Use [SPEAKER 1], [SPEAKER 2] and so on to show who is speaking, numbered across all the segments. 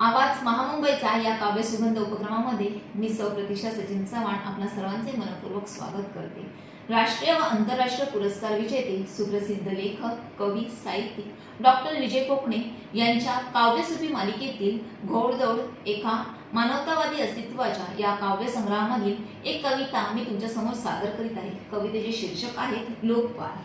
[SPEAKER 1] आवाज महामुंबईचा या काव्यसुगंध उपक्रमामध्ये मी सौ प्रतीक्षा सचिन चव्हाण आपल्या सर्वांचे मनपूर्वक स्वागत करते. राष्ट्रीय व आंतरराष्ट्रीय पुरस्कार विजेते सुप्रसिद्ध लेखक कवी साहित्यिक डॉक्टर विजय कोकणे यांच्या काव्यसूफी मालिकेतील घोडदौड एका मानवतावादी अस्तित्वाच्या या काव्यसंग्रहामधील एक कविता मी तुमच्यासमोर सादर करीत आहे. कवितेचे शीर्षक आहेत लोकपाल.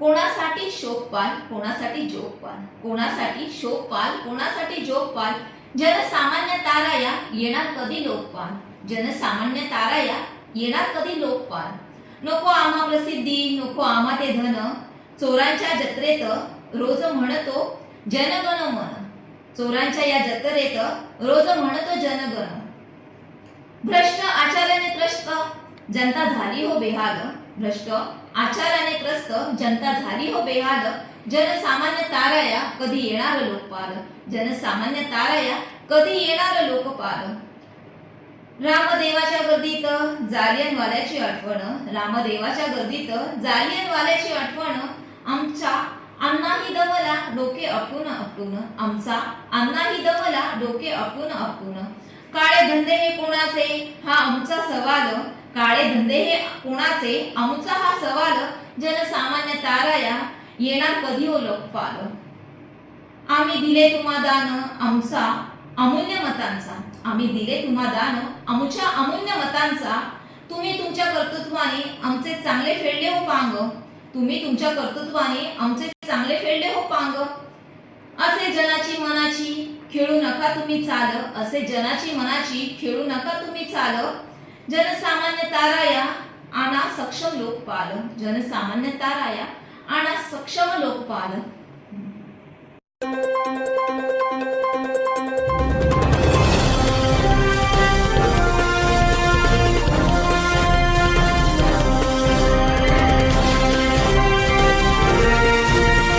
[SPEAKER 1] कोणासाठी शोकपाल कोणासाठी जोगपाल? कोणासाठी शोकपाल कोणासाठी जोगपाल? जनसामान्य ताराया येणार कधी लोकपाल? जनसामान्य ताराया येणार कधी लोकपाल? नको आम्हा प्रसिद्धी नको आम्हा ते धन. चोरांच्या जत्रेत रोज म्हणतो जनगण मन. चोरांच्या या जत्रेत रोज म्हणतो जनगण. भ्रष्ट आचार्याने त्रस्त जनता झाली हो बेहाल. भ्रष्ट आचाराने त्रस्त जनता झाली हो बेहाल. जनसामान्य ताराया कधी येणार लोकपाल? जनसामान्य ताराया कधी येणार लोकपाल? रामदेवाच्या गर्दीत जालियनवाल्याची आठवण. रामदेवाच्या गर्दीत जालियनवाल्याची आठवण. आमच्या अण्णाही दमला डोके अपून अपून आमचा अण्णाही दमला डोके अपून अपून काळे धंदे हे कोणाचे? हा आमचा सवाल. काळे धंदे हे कोणाचे? आमचा हा सवाल. जनसामान्य ताराया येणार कधी हो लोकपाल? आम्ही दिले तुम्हा दान आमचा अमूल्य मतांचा. आम्ही दिले तुम्हा दान आमच्या अमूल्य मतांचा. तुम्ही तुमच्या कर्तृत्वाने आमचे चांगले फेडले हो पांग. तुम्ही तुमच्या कर्तृत्वाने आमचे चांगले फेडले हो पांग. असे जनाची मनाची खेळू नका तुम्ही चाल असे जनाची मनाची खेळू नका तुम्ही चाल. जनसामान्य ताराया आणा सक्षम लोकपाल. जनसामान्य ताराया आणा सक्षम लोकपाल.